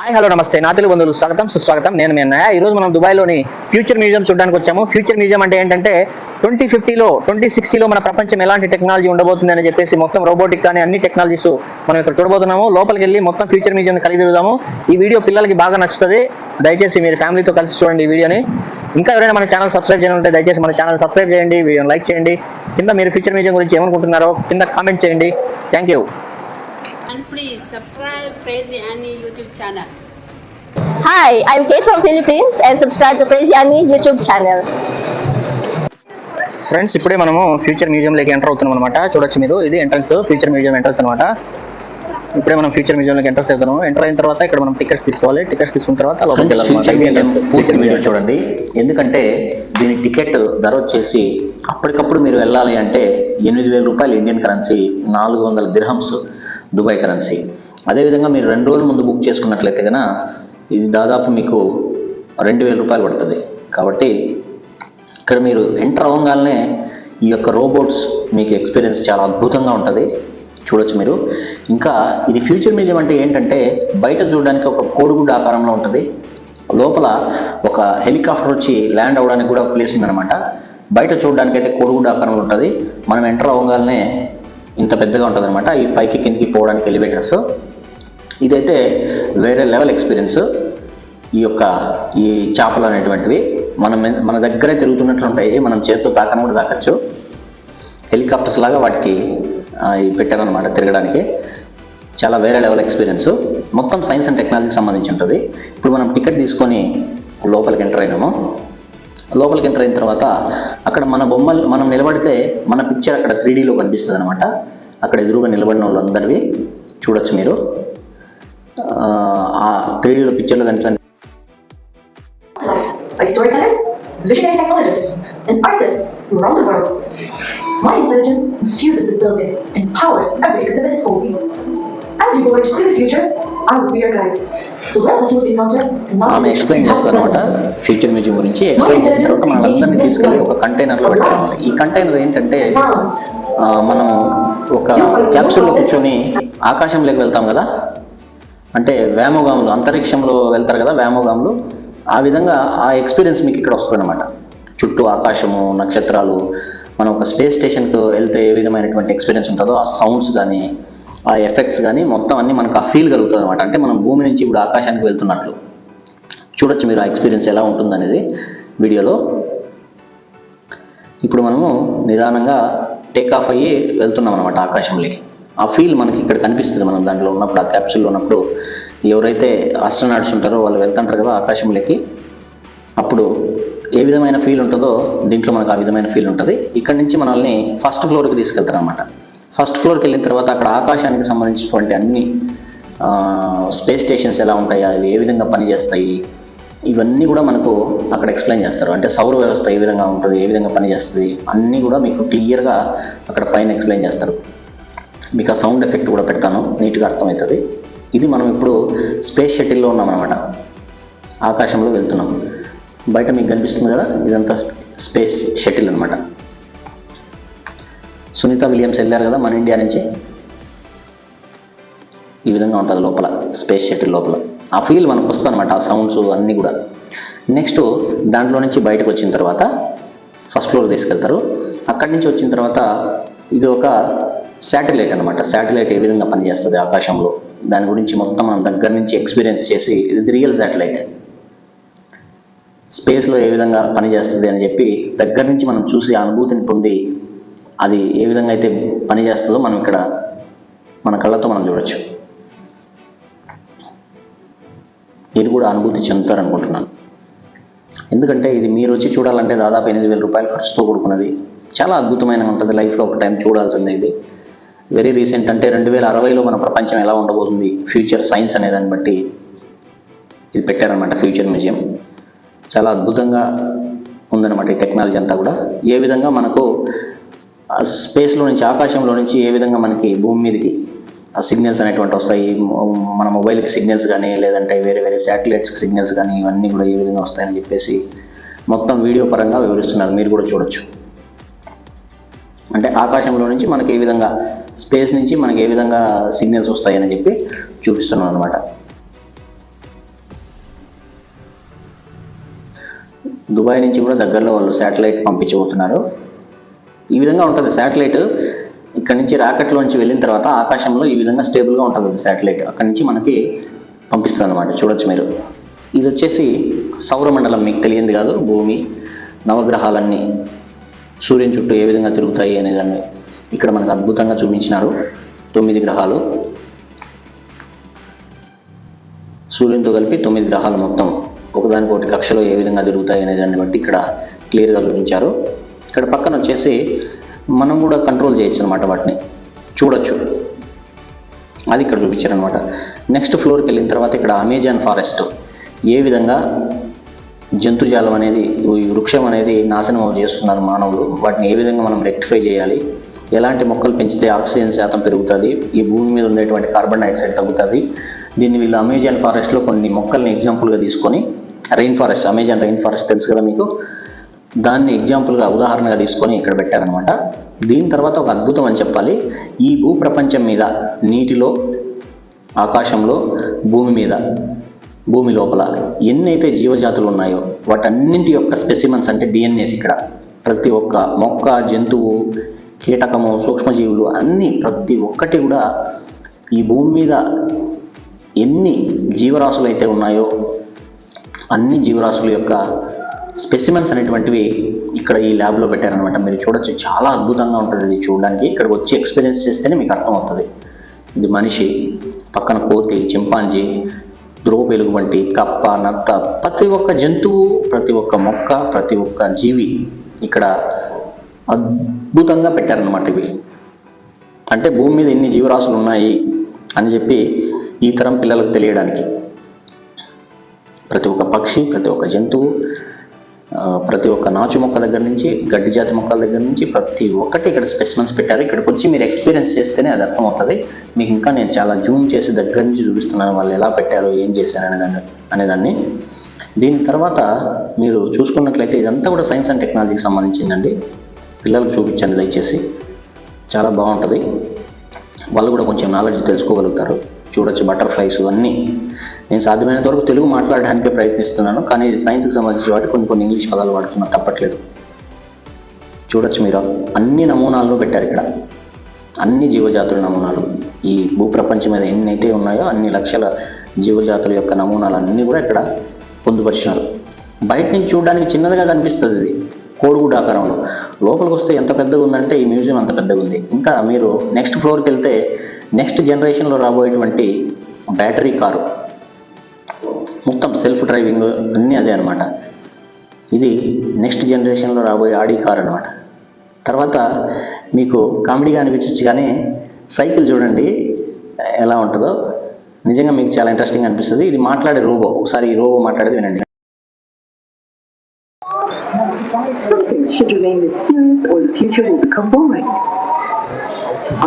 Hi hello నమస్తే. నా తెలుగు బంధువులు స్వాగతం సుస్వాగతం. నేను మీ అన్నయ్య. ఈ రోజు మనం దుబాయ్లోని ఫ్యూచర్ మ్యూజియం చూడడానికి వచ్చాము. ఫ్యూచర్ మ్యూజియం అంటే ఏంటంటే ట్వంటీ ఫిఫ్టీలో ట్వంటీ సిక్స్టీలో మన ప్రపంచం ఎలాంటి టెక్నాలజీ ఉండబోతుంది అని చెప్పేసి మొత్తం రోబోటిక్ కానీ అన్ని టెక్నాలజీస్ మనం ఇక్కడ చూడబోతున్నాము. లోపలికి వెళ్ళి మొత్తం ఫ్యూచర్ మ్యూజియం కలిగి తిరుగుదాము. ఈ వీడియో పిల్లలకి బాగా నచ్చుతుంది. దయచేసి మీరు ఫ్యామిలీతో కలిసి చూడండి ఈ వీడియోని. ఇంకా ఎవరైనా మన ఛానల్ సబ్స్క్రైబ్ చేయాలంటే దయచేసి మన ఛానల్ సబ్స్క్రైబ్ చేయండి వీడియోని లైక్ చేయండి. కింద మీరు ఫ్యూచర్ మ్యూజియం గురించి ఏమనుకుంటున్నారో కింద కామెంట్ చేయండి. Thank you. And please subscribe Crazy Annie YouTube channel. Hi, I'm Kate from Philippines and subscribe to Crazy Annie YouTube channel. Friends ఇప్పుడే మనము ఫ్యూచర్ మ్యూజియంలోకి ఎంటర్ అవుతున్నాం అనమాట చూడొచ్చు మీరు ఇది ఎంట్రన్స్ ఫ్యూచర్ మ్యూజియం ఎంట్రన్స్ అనమాట ఇప్పుడే మనం ఫ్యూచర్ మ్యూజియంలోకి ఎంటర్ అవుతున్నాము. ఎంటర్ అయిన తర్వాత ఇక్కడ మనం టికెట్స్ తీసుకోవాలి. టికెట్స్ తీసుకున్న తర్వాత లోపలికి వెళ్ళాలి ఫ్యూచర్ మ్యూజియం చూడండి. ఎందుకంటే దీని టికెట్ ధర వచ్చేసి అప్పటికప్పుడు మీరు వెళ్ళాలి అంటే ఎనిమిది వేల రూపాయలు ఇండియన్ కరెన్సీ నాలుగు వందల దిర్హమ్స్ దుబాయ్ కరెన్సీ. అదేవిధంగా మీరు రెండు రోజుల ముందు బుక్ చేసుకున్నట్లయితే కనుక ఇది దాదాపు మీకు రెండు వేల రూపాయలు పడుతుంది. కాబట్టి ఇక్కడ మీరు ఎంటర్ అవ్వగానే ఈ యొక్క రోబోట్స్ మీకు ఎక్స్పీరియన్స్ చాలా అద్భుతంగా ఉంటుంది. చూడొచ్చు మీరు. ఇంకా ఇది ఫ్యూచర్ మ్యూజియం అంటే ఏంటంటే బయట చూడడానికి ఒక కోడిగుడ్డు ఆకారంలో ఉంటుంది. లోపల ఒక హెలికాప్టర్ వచ్చి ల్యాండ్ అవ్వడానికి కూడా ఒక ప్లేస్ ఉందన్నమాట. బయట చూడడానికి అయితే కోడిగుడ్డు ఆకారంలో ఉంటుంది. మనం ఎంటర్ అవ్వగానే ఇంత పెద్దగా ఉంటుంది అనమాట ఈ పైకి కిందికి పోవడానికి ఎలివేటర్స్. ఇదైతే వేరే లెవెల్ ఎక్స్పీరియన్స్. ఈ యొక్క ఈ చేపలు అనేటువంటివి మనం మన దగ్గరే తిరుగుతున్నట్లు ఉంటాయి. మనం చేతితో తాకని కూడా తాకచ్చు. హెలికాప్టర్స్ లాగా వాటికి పెట్టారనమాట తిరగడానికి. చాలా వేరే లెవెల్ ఎక్స్పీరియన్స్. మొత్తం సైన్స్ అండ్ టెక్నాలజీకి సంబంధించి ఉంటుంది. ఇప్పుడు మనం టికెట్ తీసుకొని లోపలికి ఎంటర్ అయినాము. లోపలికి ఎంటర్ అయిన తర్వాత అక్కడ మన బొమ్మలు మనం నిలబడితే మన పిక్చర్ అక్కడ త్రీడీలో కనిపిస్తుంది అనమాట అక్కడ ఎదురుగా నిలబడిన వాళ్ళందరివి చూడొచ్చు మీరు. ఆ త్రీడీలో పిక్చర్లు కనిపిస్తుంది As you voyage to the future, I will be your guide. ఆమె ఎక్స్ప్లెయిన్ చేస్తారు అనమాట ఫ్యూచర్ మ్యూజియం గురించి ఎక్స్ప్లెయిన్ చేసిన తర్వాత మనందరినీ తీసుకెళ్ళి ఒక కంటైనర్లో పెట్టారన్నమాట ఈ కంటైనర్ ఏంటంటే మనం ఒక క్యాప్సూల్లో కూర్చొని ఆకాశంలోకి వెళ్తాం కదా? అంటే వ్యామోగాములు అంతరిక్షంలో వెళ్తారు కదా వ్యామోగాములు? ఆ విధంగా ఆ ఎక్స్పీరియన్స్ మీకు ఇక్కడ వస్తుంది అనమాట చుట్టూ ఆకాశము నక్షత్రాలు మనం ఒక స్పేస్ స్టేషన్కి వెళ్తే ఏ విధమైనటువంటి ఎక్స్పీరియన్స్ ఉంటుందో ఆ సౌండ్స్ కానీ ఆ ఎఫెక్ట్స్ కానీ మొత్తం అన్నీ మనకు ఆ ఫీల్ కలుగుతుంది అనమాట అంటే మనం భూమి నుంచి ఇప్పుడు ఆకాశానికి వెళ్తున్నట్లు. చూడొచ్చు మీరు ఆ ఎక్స్పీరియన్స్ ఎలా ఉంటుందనేది వీడియోలో. ఇప్పుడు మనము నిదానంగా టేక్ ఆఫ్ అయ్యి వెళ్తున్నాం అనమాట ఆకాశంలోకి. ఆ ఫీల్ మనకి ఇక్కడ కనిపిస్తుంది మనం దాంట్లో ఉన్నప్పుడు ఆ క్యాప్సూల్లో ఉన్నప్పుడు. ఎవరైతే ఆస్ట్రనాట్స్ ఉంటారో వాళ్ళు వెళ్తుంటారు కదా ఆకాశంలోకి. అప్పుడు ఏ విధమైన ఫీల్ ఉంటుందో దీంట్లో మనకు ఆ విధమైన ఫీల్ ఉంటుంది. ఇక్కడ నుంచి మనల్ని ఫస్ట్ ఫ్లోర్కి తీసుకెళ్తారు అనమాట ఫస్ట్ ఫ్లోర్కి వెళ్ళిన తర్వాత అక్కడ ఆకాశానికి సంబంధించినటువంటి అన్ని స్పేస్ స్టేషన్స్ ఎలా ఉంటాయి అవి ఏ విధంగా పనిచేస్తాయి ఇవన్నీ కూడా మనకు అక్కడ ఎక్స్ప్లెయిన్ చేస్తారు. అంటే సౌర వ్యవస్థ ఏ విధంగా ఉంటుంది ఏ విధంగా పనిచేస్తుంది అన్నీ కూడా మీకు క్లియర్గా అక్కడ పైన ఎక్స్ప్లెయిన్ చేస్తారు. మీకు ఆ సౌండ్ ఎఫెక్ట్ కూడా పెడతాను నీట్గా అర్థమవుతుంది. ఇది మనం ఇప్పుడు స్పేస్ షటిల్లో ఉన్నామన్నమాట ఆకాశంలో వెళ్తున్నాం. బయట మీకు కనిపిస్తుంది కదా ఇదంతా స్పేస్ షటిల్ అనమాట సునీత విలియమ్స్ వెళ్ళారు కదా మన ఇండియా నుంచి? ఈ విధంగా ఉంటుంది లోపల స్పేస్ షటిల్ లోపల. ఆ ఫీల్ మనకు వస్తుంది అనమాట ఆ సౌండ్స్ అన్నీ కూడా. నెక్స్ట్ దాంట్లో నుంచి బయటకు వచ్చిన తర్వాత ఫస్ట్ ఫ్లోర్ తీసుకెళ్తారు. అక్కడి నుంచి వచ్చిన తర్వాత ఇది ఒక శాటిలైట్ అనమాట శాటిలైట్ ఏ విధంగా పనిచేస్తుంది ఆకాశంలో? దాని గురించి మొత్తం మనం దగ్గర నుంచి ఎక్స్పీరియన్స్ చేసి ఇది రియల్ శాటిలైట్ స్పేస్లో ఏ విధంగా పనిచేస్తుంది అని చెప్పి దగ్గర నుంచి మనం చూసి అనుభూతిని పొంది అది ఏ విధంగా అయితే పనిచేస్తుందో మనం ఇక్కడ మన కళ్ళతో మనం చూడొచ్చు. మీరు కూడా అనుభూతి చెందుతారనుకుంటున్నాను. ఎందుకంటే ఇది మీరు వచ్చి చూడాలంటే దాదాపు ఎనిమిది వేల రూపాయలు ఖర్చుతో కూడుకున్నది. చాలా అద్భుతమైన ఉంటుంది. లైఫ్లో ఒక టైం చూడాల్సిందే ఇది. వెరీ రీసెంట్ అంటే రెండు వేల అరవైలో మన ప్రపంచం ఎలా ఉండబోతుంది? ఫ్యూచర్ సైన్స్ అనే దాన్ని బట్టి ఇది పెట్టారనమాట ఫ్యూచర్ మ్యూజియం చాలా అద్భుతంగా ఉందన్నమాట ఈ టెక్నాలజీ అంతా కూడా. ఏ విధంగా మనకు స్పేస్లో నుంచి ఆకాశంలో నుంచి ఏ విధంగా మనకి భూమి మీదకి ఆ సిగ్నల్స్ అనేటువంటి వస్తాయి? మన మొబైల్కి సిగ్నల్స్ కానీ లేదంటే వేరే వేరే శాటిలైట్స్కి సిగ్నల్స్ కానీ ఇవన్నీ కూడా ఏ విధంగా వస్తాయని చెప్పేసి మొత్తం వీడియో పరంగా వివరిస్తున్నారు. మీరు కూడా చూడొచ్చు. అంటే ఆకాశంలో నుంచి మనకి ఏ విధంగా స్పేస్ నుంచి మనకి ఏ విధంగా సిగ్నల్స్ వస్తాయని చెప్పి చూపిస్తున్నాం అనమాట దుబాయ్ నుంచి కూడా దగ్గరలో వాళ్ళు శాటిలైట్ పంపించబోతున్నారు. ఈ విధంగా ఉంటుంది శాటిలైట్. ఇక్కడ నుంచి రాకెట్లోంచి వెళ్ళిన తర్వాత ఆకాశంలో ఈ విధంగా స్టేబుల్గా ఉంటుంది శాటిలైట్. అక్కడ నుంచి మనకి పంపిస్తుంది అనమాట చూడొచ్చు మీరు. ఇది వచ్చేసి సౌరమండలం మీకు తెలియంది కాదు. భూమి నవగ్రహాలన్నీ సూర్యుని చుట్టూ ఏ విధంగా తిరుగుతాయి అనేదాన్ని ఇక్కడ మనకు అద్భుతంగా చూపించినారు. తొమ్మిది గ్రహాలు. సూర్యునితో కలిపి తొమ్మిది గ్రహాలు మొత్తం. ఒకదానికొకటి కక్షలో ఏ విధంగా తిరుగుతాయి అనే దాన్ని బట్టి ఇక్కడ క్లియర్గా చూపించారు. ఇక్కడ పక్కన వచ్చేసి మనం కూడా కంట్రోల్ చేయొచ్చు అనమాట వాటిని. చూడొచ్చు. అది ఇక్కడ చూపించారు అనమాట నెక్స్ట్ ఫ్లోర్కి వెళ్ళిన తర్వాత ఇక్కడ అమెజాన్ ఫారెస్ట్ ఏ విధంగా జంతుజాలం అనేది ఈ వృక్షం అనేది నాశనం చేస్తున్నారు మానవులు వాటిని ఏ విధంగా మనం రెక్టిఫై చేయాలి ఎలాంటి మొక్కలు పెంచితే ఆక్సిజన్ శాతం పెరుగుతుంది ఈ భూమి మీద ఉండేటువంటి కార్బన్ డైఆక్సైడ్ తగ్గుతుంది దీన్ని వీళ్ళు అమెజాన్ ఫారెస్ట్లో కొన్ని మొక్కల్ని ఎగ్జాంపుల్గా తీసుకొని rain forest Amazon rain forest తెలుసు కదా మీకు? దాన్ని ఎగ్జాంపుల్గా ఉదాహరణగా తీసుకొని ఇక్కడ పెట్టారనమాట దీని తర్వాత ఒక అద్భుతం అని చెప్పాలి. ఈ భూప్రపంచం మీద నీటిలో ఆకాశంలో భూమి మీద భూమి లోపల ఎన్నైతే జీవజాతులు ఉన్నాయో వాటన్నింటి యొక్క స్పెసిమన్స్ అంటే డిఎన్ఏస్ ఇక్కడ. ప్రతి ఒక్క మొక్క జంతువు కీటకము సూక్ష్మజీవులు అన్నీ ప్రతి ఒక్కటి కూడా ఈ భూమి మీద ఎన్ని జీవరాశులు అయితే ఉన్నాయో అన్ని జీవరాశుల యొక్క స్పెసిమెన్స్ అనేటువంటివి ఇక్కడ ఈ ల్యాబ్లో పెట్టారనమాట మీరు చూడొచ్చు చాలా అద్భుతంగా ఉంటుంది ఇది చూడడానికి. ఇక్కడికి వచ్చి ఎక్స్పీరియన్స్ చేస్తేనే మీకు అర్థమవుతుంది. ఇది మనిషి పక్కన కోతి చింపాంజీ ద్రోవ ఎలుగు వంటి కప్ప నత్త ప్రతి ఒక్క జంతువు ప్రతి ఒక్క మొక్క ప్రతి ఒక్క జీవి ఇక్కడ అద్భుతంగా పెట్టారనమాట ఇవి. అంటే భూమి మీద ఎన్ని జీవరాశులు ఉన్నాయి అని చెప్పి ఈ తరం పిల్లలకు తెలియడానికి. ప్రతి ఒక్క పక్షి ప్రతి ఒక్క జంతువు ప్రతి ఒక్క నాచు మొక్క దగ్గర నుంచి గడ్డి జాతి మొక్కల దగ్గర నుంచి ప్రతి ఒక్కటి ఇక్కడ స్పెసిమెన్స్ పెట్టారు. ఇక్కడికి వచ్చి మీరు ఎక్స్పీరియన్స్ చేస్తేనే అది అర్థమవుతుంది. మీకు ఇంకా నేను చాలా జూమ్ చేసి దగ్గర నుంచి చూపిస్తున్నాను వాళ్ళు ఎలా పెట్టారు ఏం చేశారు అనేదాన్ని అనేదాన్ని దీని తర్వాత మీరు చూసుకున్నట్లయితే ఇదంతా కూడా సైన్స్ అండ్ టెక్నాలజీకి సంబంధించిందండి. పిల్లలకు చూపించండి దయచేసి. చాలా బాగుంటుంది. వాళ్ళు కూడా కొంచెం నాలెడ్జ్ తెలుసుకోగలుగుతారు. చూడొచ్చు బటర్ఫ్లైస్ అన్నీ. నేను సాధ్యమైనంత వరకు తెలుగు మాట్లాడడానికి ప్రయత్నిస్తున్నాను కానీ సైన్స్కి సంబంధించిన వాటి కొన్ని కొన్ని ఇంగ్లీష్ పదాలు వాడుతున్నా తప్పట్లేదు. చూడొచ్చు మీరు అన్ని నమూనాల్లో పెట్టారు ఇక్కడ. అన్ని జీవజాతుల నమూనాలు. ఈ భూప్రపంచం మీద ఎన్ని అయితే ఉన్నాయో అన్ని లక్షల జీవజాతుల యొక్క నమూనాలు అన్నీ కూడా ఇక్కడ పొందుపరిచినారు. బయట నుంచి చూడడానికి చిన్నదిగా కనిపిస్తుంది ఇది కోడిగుడ్డు ఆకారంలో. లోపలికి వస్తే ఎంత పెద్దగా ఉందంటే ఈ మ్యూజియం అంత పెద్దగా ఉంది. ఇంకా మీరు నెక్స్ట్ ఫ్లోర్కి వెళ్తే నెక్స్ట్ జనరేషన్లో రాబోయేటువంటి బ్యాటరీ కారు. మొత్తం సెల్ఫ్ డ్రైవింగ్ అన్నీ అదే అనమాట ఇది నెక్స్ట్ జనరేషన్లో రాబోయే ఆడి కార్ అనమాట తర్వాత మీకు కామెడీగా అనిపించచ్చు కానీ సైకిల్ చూడండి ఎలా ఉంటుందో. నిజంగా మీకు చాలా ఇంట్రెస్టింగ్ అనిపిస్తుంది. ఇది మాట్లాడే రోబో. ఒకసారి ఈ రోబో మాట్లాడేది వినండి. Some things should remain mysterious or the future will become boring.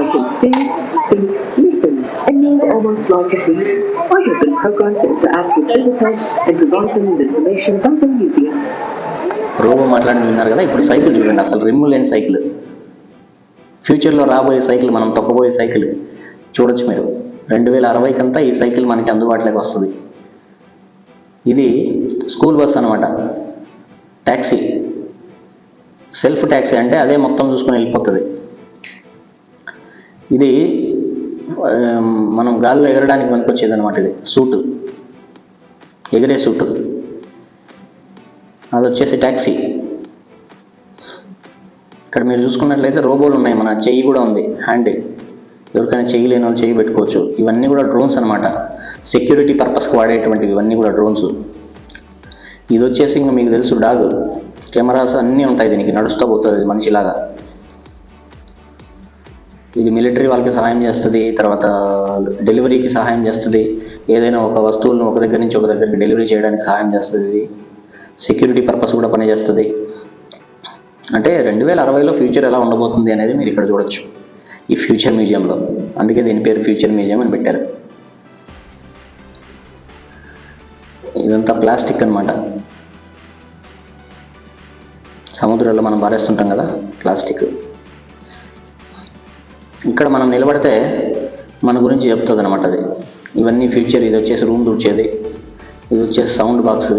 I can see, speak, and move almost like a thief. I have been programmed to interact with visitors and provide them with information about the museum. Robot మాట్లాడి విన్నారు కదా ఇప్పుడు cycle చూడండి. అసలు rim లేని cycle. ఫ్యూచర్లో రాబోయే cycle మనం తొక్కబోయే సైకిల్. చూడొచ్చు మీరు. రెండు వేల అరవైకంతా ఈ సైకిల్ మనకి అందుబాటులోకి వస్తుంది. ఇది స్కూల్ బస్ అనమాట ట్యాక్సీ సెల్ఫ్ ట్యాక్సీ అంటే అదే మొత్తం చూసుకొని వెళ్ళిపోతుంది. ఇది మనం గాల్లో ఎగరడానికి పనికొచ్చేది అనమాట ఇది. సూటు. ఎగిరే సూటు. అది వచ్చేసి ట్యాక్సీ ఇక్కడ మీరు చూసుకున్నట్లయితే రోబోలు ఉన్నాయి. మన చెయ్యి కూడా ఉంది. హ్యాండ్. ఎవరికైనా చెయ్యి లేని వాళ్ళు చెయ్యి పెట్టుకోవచ్చు. ఇవన్నీ కూడా డ్రోన్స్ అనమాట సెక్యూరిటీ పర్పస్కి వాడేటువంటివి ఇవన్నీ కూడా డ్రోన్స్. ఇది వచ్చేసి ఇంకా మీకు తెలుసు డాగ్. కెమెరాస్ అన్నీ ఉంటాయి దీనికి. నడుస్తూ పోతుంది మనిషిలాగా. ఇది మిలిటరీ వాళ్ళకి సహాయం చేస్తుంది తర్వాత డెలివరీకి సహాయం చేస్తుంది. ఏదైనా ఒక వస్తువులను ఒక దగ్గర నుంచి ఒక దగ్గరికి డెలివరీ చేయడానికి సహాయం చేస్తుంది. ఇది సెక్యూరిటీ పర్పస్ కూడా పనిచేస్తుంది. అంటే రెండు వేల అరవైలో ఫ్యూచర్ ఎలా ఉండబోతుంది అనేది మీరు ఇక్కడ చూడొచ్చు. ఈ ఫ్యూచర్ మ్యూజియంలో అందుకే దీని పేరు ఫ్యూచర్ మ్యూజియం అని పెట్టారు. ఇదంతా ప్లాస్టిక్ అనమాట సముద్రంలో మనం పారేస్తుంటాం కదా ప్లాస్టిక్ ఇక్కడ మనం నిలబడితే మన గురించి చెప్తుంది అనమాట అది. ఇవన్నీ ఫ్యూచర్ ఇది వచ్చేసి రూమ్ తుడిచేది ఇది వచ్చేసి సౌండ్ బాక్స్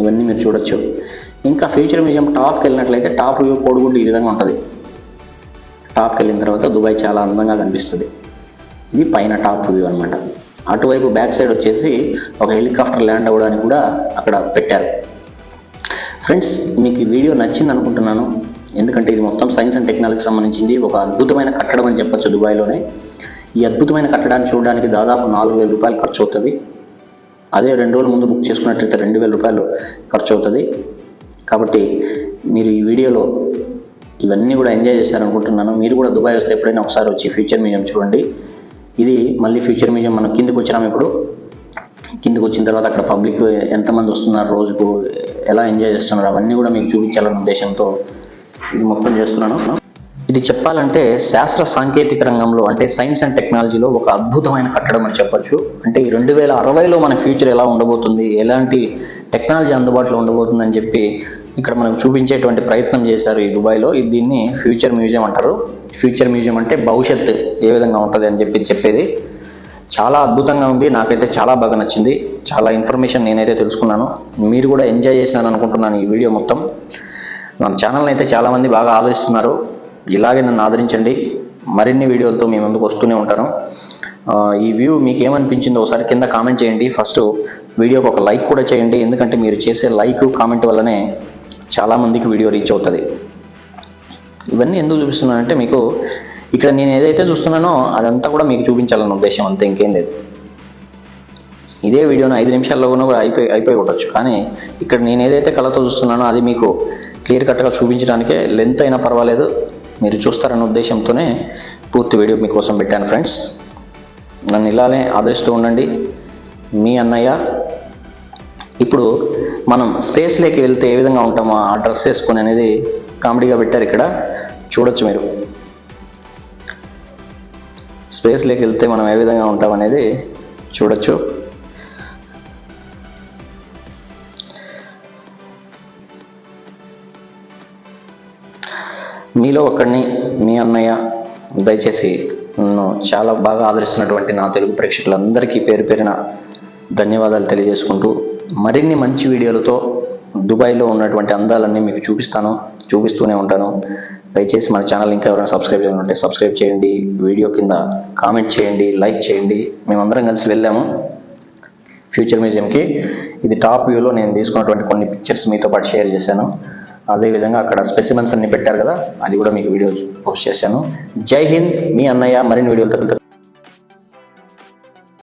ఇవన్నీ మీరు చూడొచ్చు. ఇంకా ఫ్యూచర్ మ్యూజియం టాప్కి వెళ్ళినట్లయితే టాప్ వ్యూ కోడిగుడ్డు ఈ విధంగా ఉంటుంది. టాప్కి వెళ్ళిన తర్వాత దుబాయ్ చాలా అందంగా కనిపిస్తుంది. ఇది పైన టాప్ వ్యూ అనమాట అటువైపు బ్యాక్ సైడ్ వచ్చేసి ఒక హెలికాప్టర్ ల్యాండ్ అవ్వడానికి కూడా అక్కడ పెట్టారు. ఫ్రెండ్స్ మీకు ఈ వీడియో నచ్చింది అనుకుంటున్నాను ఎందుకంటే ఇది మొత్తం సైన్స్ అండ్ టెక్నాలజీకి సంబంధించింది. ఒక అద్భుతమైన కట్టడం అని చెప్పొచ్చు దుబాయ్లోనే. ఈ అద్భుతమైన కట్టడాన్ని చూడడానికి దాదాపు నాలుగు వేల రూపాయలు ఖర్చు అవుతుంది అదే రెండు రోజుల ముందు బుక్ చేసుకున్నట్లయితే రెండు వేల రూపాయలు ఖర్చు అవుతుంది కాబట్టి మీరు ఈ వీడియోలో ఇవన్నీ కూడా ఎంజాయ్ చేశారనుకుంటున్నాను. మీరు కూడా దుబాయ్ వస్తే ఎప్పుడైనా ఒకసారి వచ్చి ఫ్యూచర్ మ్యూజియం చూడండి. ఇది మళ్ళీ ఫ్యూచర్ మ్యూజియం మనం కిందకి వచ్చినాం ఇప్పుడు. కిందకి వచ్చిన తర్వాత అక్కడ పబ్లిక్ ఎంతమంది వస్తున్నారు రోజుకు ఎలా ఎంజాయ్ చేస్తున్నారు అవన్నీ కూడా మీకు చూపించాలనే ఉద్దేశంతో ఇది మొత్తం చేస్తున్నాను. ఇది చెప్పాలంటే శాస్త్ర సాంకేతిక రంగంలో అంటే సైన్స్ అండ్ టెక్నాలజీలో ఒక అద్భుతమైన కట్టడం అని చెప్పొచ్చు. అంటే ఈ రెండు వేల అరవైలో మన ఫ్యూచర్ ఎలా ఉండబోతుంది ఎలాంటి టెక్నాలజీ అందుబాటులో ఉండబోతుంది అని చెప్పి ఇక్కడ మనకు చూపించేటువంటి ప్రయత్నం చేశారు ఈ దుబాయ్లో. దీన్ని ఫ్యూచర్ మ్యూజియం అంటారు. ఫ్యూచర్ మ్యూజియం అంటే భవిష్యత్తు ఏ విధంగా ఉంటుంది అని చెప్పి చెప్పేది. చాలా అద్భుతంగా ఉంది నాకైతే చాలా బాగా నచ్చింది. చాలా ఇన్ఫర్మేషన్ నేనైతే తెలుసుకున్నాను. మీరు కూడా ఎంజాయ్ చేశాను అనుకుంటున్నాను ఈ వీడియో మొత్తం. మన ఛానల్ని అయితే చాలామంది బాగా ఆదరిస్తున్నారు. ఇలాగే నన్ను ఆదరించండి. మరిన్ని వీడియోలతో మీ ముందుకు వస్తూనే ఉంటాను. ఈ వ్యూ మీకు ఏమనిపించిందో ఒకసారి కింద కామెంట్ చేయండి. ఫస్ట్ వీడియోకి ఒక లైక్ కూడా చేయండి. ఎందుకంటే మీరు చేసే లైక్ కామెంట్ వల్లనే చాలామందికి వీడియో రీచ్ అవుతుంది. ఇవన్నీ ఎందుకు చూపిస్తున్నానంటే మీకు ఇక్కడ నేను ఏదైతే చూస్తున్నానో అదంతా కూడా మీకు చూపించాలన్న ఉద్దేశం అంతే ఇంకేం లేదు. ఇదే వీడియోను ఐదు నిమిషాల్లో కూడా అయిపోయి అయిపోయి కొట్టచ్చు కానీ ఇక్కడ నేను ఏదైతే కళతో చూస్తున్నానో అది మీకు క్లియర్ కట్గా చూపించడానికే లెంత్ అయినా పర్వాలేదు. మీరు చూస్తారన్న ఉద్దేశంతోనే పూర్తి వీడియో మీకోసం పెట్టాను ఫ్రెండ్స్. నన్ను ఇలానే ఆదరిస్తూ ఉండండి. మీ అన్నయ్య. ఇప్పుడు మనం స్పేస్లోకి వెళ్తే ఏ విధంగా ఉంటామో ఆ డ్రెస్ వేసుకొని అనేది కామెడీగా పెట్టారు ఇక్కడ. చూడొచ్చు మీరు. స్పేస్లోకి వెళ్తే మనం ఏ విధంగా ఉంటాం అనేది చూడొచ్చు. మీలో ఒక్కడిని మీ అన్నయ్య దయచేసి నన్ను చాలా బాగా ఆదరిస్తున్నటువంటి నా తెలుగు ప్రేక్షకులందరికీ పేరు పేరిన ధన్యవాదాలు తెలియజేసుకుంటూ మరిన్ని మంచి వీడియోలతో దుబాయ్లో ఉన్నటువంటి అందాలన్నీ మీకు చూపిస్తాను చూపిస్తూనే ఉంటాను. దయచేసి మన ఛానల్ ఇంకా ఎవరైనా సబ్స్క్రైబ్ చేయాలంటే సబ్స్క్రైబ్ చేయండి వీడియో కింద కామెంట్ చేయండి లైక్ చేయండి. మేమందరం కలిసి వెళ్ళాము ఫ్యూచర్ మ్యూజియంకి. ఇది టాప్ వ్యూలో నేను తీసుకున్నటువంటి కొన్ని పిక్చర్స్ మీతో పాటు షేర్ చేశాను. అదేవిధంగా అక్కడ స్పెసిమెన్స్ అన్ని పెట్టారు కదా అది కూడా మీకు వీడియో పోస్ట్ చేశాను. జై హింద్ మీ అన్నయ్య మరిన్ని వీడియోలతో